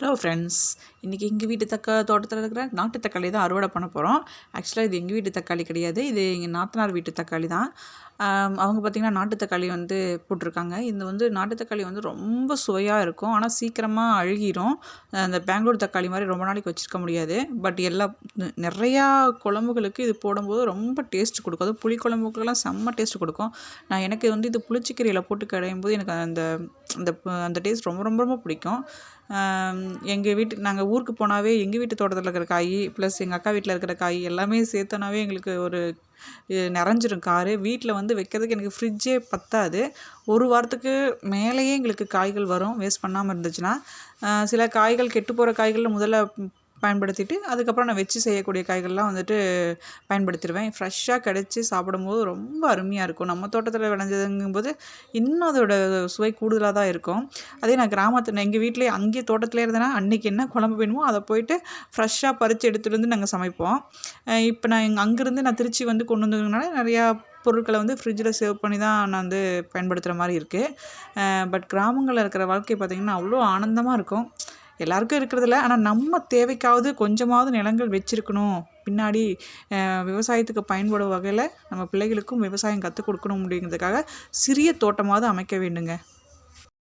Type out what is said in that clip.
Hello friends இன்றைக்கி எங்கள் வீட்டு தக்கா தோட்டத்தில் இருக்கிற நாட்டு தக்காளி தான் அறுவடை பண்ண போகிறோம் ஆக்சுவலாக இது எங்கள் வீட்டு தக்காளி கிடையாது. இது எங்கள் நாத்தனார் வீட்டு தக்காளி தான். அவங்க பார்த்திங்கன்னா நாட்டு தக்காளி வந்து போட்டிருக்காங்க. இது வந்து நாட்டு தக்காளி வந்து ரொம்ப சுவையாக இருக்கும். ஆனால் சீக்கிரமாக அழுகிரும். அந்த பெங்களூர் தக்காளி மாதிரி ரொம்ப நாளைக்கு வச்சுருக்க முடியாது. பட் எல்லா நிறையா குழம்புகளுக்கு இது போடும்போது ரொம்ப டேஸ்ட் கொடுக்கும். அதுவும் புளி குழம்புக்கெல்லாம் செம்ம டேஸ்ட் கொடுக்கும். நான் எனக்கு வந்து இது புளிச்சிக்கீரையில் போட்டு கிடையும் போது எனக்கு அந்த அந்த அந்த டேஸ்ட் ரொம்ப ரொம்ப ரொம்ப பிடிக்கும். எங்கள் வீட்டு நாங்கள் ஊருக்கு போனாவே எங்கள் வீட்டு தோட்டத்தில் இருக்கிற காய் ப்ளஸ் எங்கள் அக்கா வீட்டில் இருக்கிற காய் எல்லாமே சேர்த்தோனாவே எங்களுக்கு ஒரு நிறைஞ்சிரும் காரு. வீட்டில் வந்து வைக்கிறதுக்கு எனக்கு ஃப்ரிட்ஜே பத்தாது. ஒரு வாரத்துக்கு மேலேயே எங்களுக்கு காய்கள் வரும். வேஸ்ட் பண்ணாமல் இருந்துச்சுன்னா சில காய்கள் கெட்டு போகிற காய்களில் முதல்ல பயன்படுத்திட்டு அதுக்கப்புறம் நான் வச்சு செய்யக்கூடிய காய்கள்லாம் வந்துட்டு பயன்படுத்திடுவேன். ஃப்ரெஷ்ஷாக கிடச்சி சாப்பிடும்போது ரொம்ப அருமையாக இருக்கும். நம்ம தோட்டத்தில் விளைஞ்சதுங்கும்போது இன்னும் அதோட சுவை கூடுதலாக தான் இருக்கும். அதே நான் கிராமத்தில் எங்கள் வீட்டிலே அங்கேயே தோட்டத்திலே இருந்தேன்னா அன்றைக்கி என்ன குழம்பு வேணுமோ அதை போயிட்டு ஃப்ரெஷ்ஷாக பறித்து எடுத்துகிட்டு வந்து நாங்கள் சமைப்போம். இப்போ நான் எங்கள் அங்கேருந்து நான் திருச்சி வந்து கொண்டு வந்ததுனால நிறையா பொருட்களை வந்து ஃப்ரிட்ஜில் சேவ் பண்ணி தான் நான் வந்து பயன்படுத்துகிற மாதிரி இருக்குது பட் கிராமங்களில் இருக்கிற வாழ்க்கை பார்த்திங்கன்னா அவ்வளோ ஆனந்தமாக இருக்கும். எல்லாருக்கும் இருக்கிறதில்ல. ஆனால் நம்ம தேவைக்காவது கொஞ்சமாவது நிலங்கள் வச்சுருக்கணும். பின்னாடி விவசாயத்துக்கு பயன்படும் வகையில் நம்ம பிள்ளைகளுக்கும் விவசாயம் கற்றுக் கொடுக்கணும் அப்படிங்கிறதுக்காக சிறிய தோட்டமாவது அமைக்க வேண்டுங்க.